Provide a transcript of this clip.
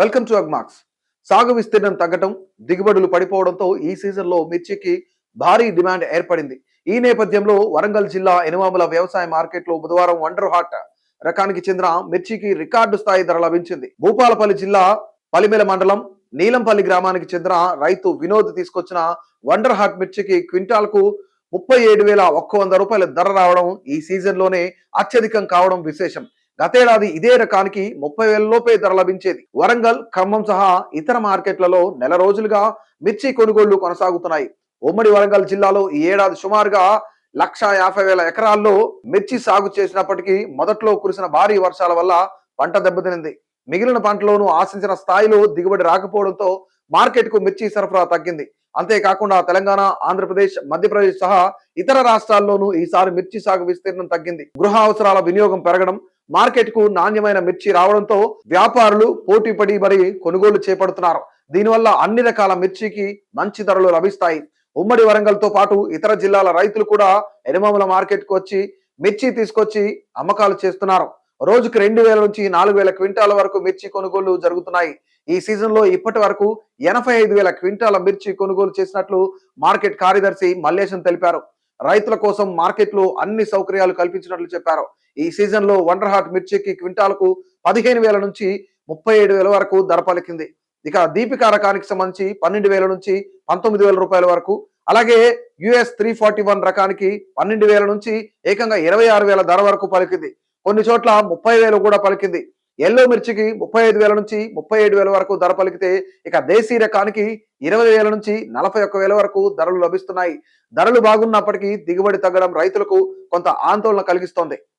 Welcome to Agmax. సాగు విస్తీర్ణం తగ్గటం దిగుబడులు పడిపోవడంతో ఈ సీజన్లో మిర్చికి భారీ డిమాండ్ ఏర్పడింది. ఈ నేపథ్యంలో వరంగల్ జిల్లా ఎనుమాముల వ్యవసాయ మార్కెట్లో బుధవారం వండర్ హాట్ రకానికి చెందిన మిర్చికి రికార్డు స్థాయి ధర లభించింది. భూపాలపల్లి జిల్లా పలిమెల మండలం నీలంపల్లి గ్రామానికి చెందిన రైతు వినోద్ తీసుకొచ్చిన వండర్ హాట్ మిర్చికి క్వింటాల్కు ముప్పై ఏడు వేల ఒక్క వంద రూపాయల ధర రావడం ఈ సీజన్లోనే అత్యధికం కావడం విశేషం. గతేడాది ఇదే రకానికి ముప్పై వేల లోపే ధర లభించేది. వరంగల్ ఖమ్మం సహా ఇతర మార్కెట్లలో నెల రోజులుగా మిర్చి కొనుగోళ్ళు కొనసాగుతున్నాయి. ఉమ్మడి వరంగల్ జిల్లాలో ఈ ఏడాది సుమారుగా లక్ష యాభై వేల ఎకరాల్లో మిర్చి సాగు చేసినప్పటికీ మొదట్లో కురిసిన భారీ వర్షాల వల్ల పంట దెబ్బతినింది. మిగిలిన పంటలోనూ ఆశించిన స్థాయిలో దిగుబడి రాకపోవడంతో మార్కెట్కు మిర్చి సరఫరా తగ్గింది. అంతేకాకుండా తెలంగాణ ఆంధ్రప్రదేశ్ మధ్యప్రదేశ్ సహా ఇతర రాష్ట్రాల్లోనూ ఈసారి మిర్చి సాగు విస్తీర్ణం తగ్గింది. గృహ అవసరాల వినియోగం పెరగడం మార్కెట్కు నాణ్యమైన మిర్చి రావడంతో వ్యాపారులు పోటీ పడి మరి కొనుగోలు చేపడుతున్నారు. దీనివల్ల అన్ని రకాల మిర్చికి మంచి ధరలు లభిస్తాయి. ఉమ్మడి వరంగల్తో పాటు ఇతర జిల్లాల రైతులు కూడా ఎనమాముల మార్కెట్కు వచ్చి మిర్చి తీసుకొచ్చి అమ్మకాలు చేస్తున్నారు. రోజుకు రెండు వేల నుంచి నాలుగు వేల క్వింటాల వరకు మిర్చి కొనుగోలు జరుగుతున్నాయి. ఈ సీజన్లో ఇప్పటి వరకు ఎనభై ఐదు వేల క్వింటాల మిర్చి కొనుగోలు చేసినట్లు మార్కెట్ కార్యదర్శి మల్లేశం తెలిపారు. రైతుల కోసం మార్కెట్లో అన్ని సౌకర్యాలు కల్పించినట్లు చెప్పారు. ఈ సీజన్లో వండర్ హాట్ మిర్చికి క్వింటాలకు పదిహేను వేల నుంచి ముప్పై ఏడు వేల వరకు ధర పలికింది. ఇక దీపికా రకానికి సంబంధించి పన్నెండు వేల నుంచి పంతొమ్మిది వేల రూపాయల వరకు అలాగే యుఎస్ త్రీ ఫార్టీ వన్ రకానికి పన్నెండు వేల నుంచి ఏకంగా ఇరవై ఆరు వేల ధర వరకు పలికింది. కొన్ని చోట్ల ముప్పై వేలు కూడా పలికింది. ఎల్లో మిర్చికి ముప్పై ఐదు వేల నుంచి ముప్పై ఏడు వేల వరకు ధర పలికితే ఇక దేశీ రకానికి ఇరవై వేల నుంచి నలభై ఒక్క వేల వరకు ధరలు లభిస్తున్నాయి. ధరలు బాగున్నప్పటికీ దిగుబడి తగ్గడం రైతులకు కొంత ఆందోళన కలిగిస్తోంది.